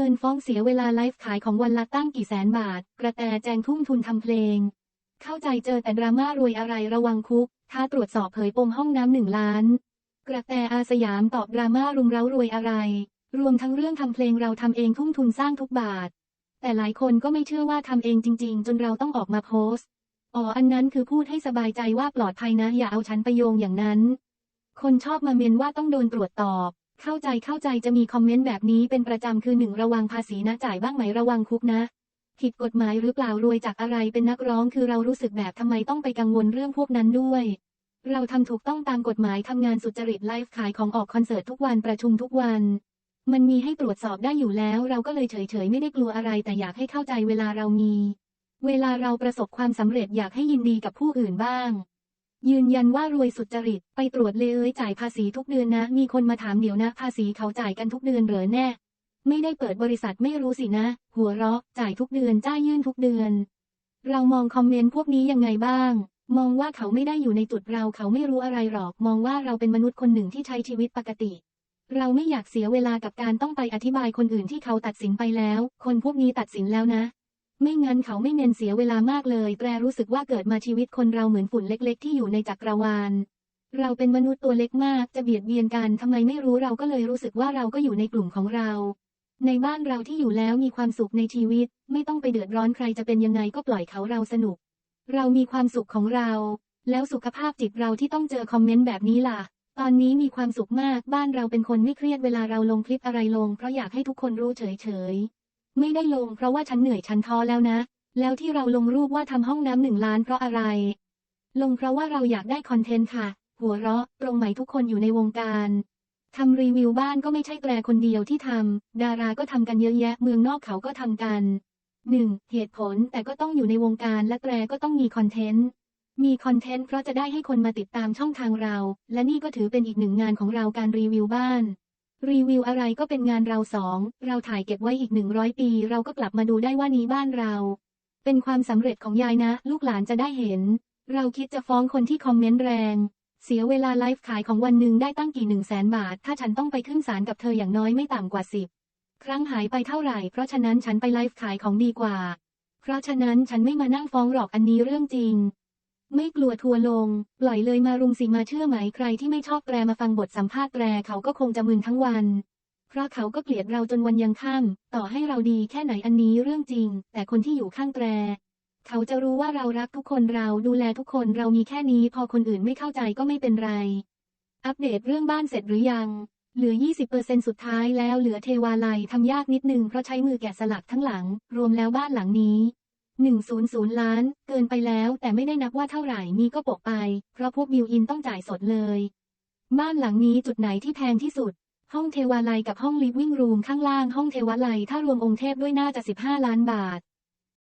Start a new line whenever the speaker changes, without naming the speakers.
มินฟ้องเสียเวลาไลฟ์ขายของวันละตั้งกี่แสนบาท กระแตแจงทุ่มทุนทำเพลง เข้าใจเจอแต่ดราม่ารวยอะไรระวังคุก ถ้าตรวจสอบเผยปมห้องน้ำหนึ่งล้าน กระแตอาสยามตอบดราม่ารุมเร้ารวยอะไร รวมทั้งเรื่องทำเพลงเราทำเองทุ่มทุนสร้างทุกบาท แต่หลายคนก็ไม่เชื่อว่าทำเองจริง ๆ จนเราต้องออกมาโพสต์ อ๋ออันนั้นคือพูดให้สบายใจว่าปลอดภัยนะ อย่าเอาฉันไปโยงอย่างนั้น คนชอบมาเมนว่าต้องโดนตรวจตอบ เข้าใจเข้าใจจะมีคอมเมนต์แบบนี้เป็นประจำคือหนึ่งระวังภาษีนะจ่ายบ้างไหมระวังคุกนะผิดกฎหมายหรือเปล่ารวยจากอะไรเป็นนักร้องคือเรารู้สึกแบบทำไมต้องไปกังวลเรื่องพวกนั้นด้วย เราทำถูกต้องตามกฎหมายทำงานสุจริตไลฟ์ขายของออกคอนเสิร์ตทุกวันประชุมทุกวัน มันมีให้ตรวจสอบได้อยู่แล้ว เราก็เลยเฉยๆไม่ได้กลัวอะไรแต่อยากให้เข้าใจเวลาเรามี เวลาเราประสบความสำเร็จอยากให้ยินดีกับผู้อื่นบ้าง ยืนยันว่ารวยสุจริต ไปตรวจเลยจ่ายภาษีทุกเดือนนะ มีคนมาถามเดี๋ยวนะ ภาษีเขาจ่ายกันทุกเดือนเหรอแน่ ไม่ได้เปิดบริษัทไม่รู้สินะ หัวเราะ จ่ายทุกเดือนจ้ายื่นทุกเดือน เรามองคอมเมนต์พวกนี้ยังไงบ้าง มองว่าเขาไม่ได้อยู่ในจุดเราเขาไม่รู้อะไรหรอก มองว่าเราเป็นมนุษย์คนหนึ่งที่ใช้ชีวิตปกติ เราไม่อยากเสียเวลากับการต้องไปอธิบายคนอื่นที่เขาตัดสินไปแล้ว คนพวกนี้ตัดสินแล้วนะ ไม่งั้นเขาไม่เมนเสียเวลามากเลยแปรรู้สึกว่าเกิดมาชีวิตคนเราเหมือนฝุ่นเล็กๆ ที่อยู่ในจักรวาล เราเป็นมนุษย์ตัวเล็กมาก จะเบียดเบียนกันทำไมไม่รู้เราก็เลยรู้สึกว่าเราก็อยู่ในกลุ่มของเรา ในบ้านเราที่อยู่แล้วมีความสุขในชีวิต ไม่ต้องไปเดือดร้อนใครจะเป็นยังไงก็ปล่อยเขาเราสนุก เรามีความสุขของเรา แล้วสุขภาพจิตเราที่ต้องเจอคอมเมนต์แบบนี้ล่ะตอนนี้มีความสุขมาก บ้านเราเป็นคนไม่เครียดเวลาเราลงคลิปอะไรลง เพราะอยากให้ทุกคนรู้เฉยๆ ไม่ได้ลงเพราะว่าฉันเหนื่อยฉันท้อแล้วนะ แล้วที่เราลงรูปว่าทำห้องน้ำหนึ่งล้านเพราะอะไร ลงเพราะว่าเราอยากได้คอนเทนต์ค่ะ หัวเราะตรงไหมทุกคนอยู่ในวงการทำรีวิวบ้านก็ไม่ใช่แตรคนเดียวที่ทำดาราก็ทำกันเยอะแยะ เมืองนอกเขาก็ทำกัน 1. เหตุผลแต่ก็ต้องอยู่ในวงการและแตรก็ต้องมีคอนเทนต์ มีคอนเทนต์เพราะจะได้ให้คนมาติดตามช่องทางเรา และนี่ก็ถือเป็นอีกหนึ่งงานของเราการรีวิวบ้าน รีวิวอะไรก็เป็นงานเราสอง เราถ่ายเก็บไว้อีกหนึ่งร้อยปี เราก็กลับมาดูได้ว่านี้บ้านเรา เป็นความสำเร็จของยายนะ ลูกหลานจะได้เห็น เราคิดจะฟ้องคนที่คอมเมนต์แรง เสียเวลาไลฟ์ขายของวันหนึ่งได้ตั้งกี่หนึ่งแสนบาท ถ้าฉันต้องไปขึ้นศาลกับเธออย่างน้อยไม่ต่ำกว่าสิบครั้งหายไปเท่าไหร่ เพราะฉะนั้นฉันไปไลฟ์ขายของดีกว่า เพราะฉะนั้นฉันไม่มานั่งฟ้องหรอกอันนี้เรื่องจริง ไม่กลัวทัวลง ปล่อยเลยมารุมสิมาเชื่อไหมใครที่ไม่ชอบแตรมาฟังบทสัมภาษณ์แตรเขาก็คงจะมึนทั้งวัน เพราะเขาก็เกลียดเราจนวันยังค่ำต่อให้เราดีแค่ไหนอันนี้เรื่องจริง แต่คนที่อยู่ข้างแตร เขาจะรู้ว่าเรารักทุกคนเราดูแลทุกคนเรามีแค่นี้พอคนอื่นไม่เข้าใจก็ไม่เป็นไร อัปเดตเรื่องบ้านเสร็จหรือยัง เหลือ 20%สุดท้ายแล้วเหลือเทวาลัยทำยากนิดนึงเพราะใช้มือแกะสลักทั้งหลัง รวมแล้วบ้านหลังนี้ 100 ล้าน เกินไปแล้วแต่ไม่ได้นับว่าเท่าไหร่มีก็ปกไป เพราะพวกบิวอินต้องจ่ายสดเลย บ้านหลังนี้จุดไหนที่แพงที่สุด ห้องเทวาลัยกับห้องลิฟวิ่งรูมข้างล่างห้องเทวาลัยถ้ารวมองค์เทพด้วยน่าจะ 15 ล้านบาท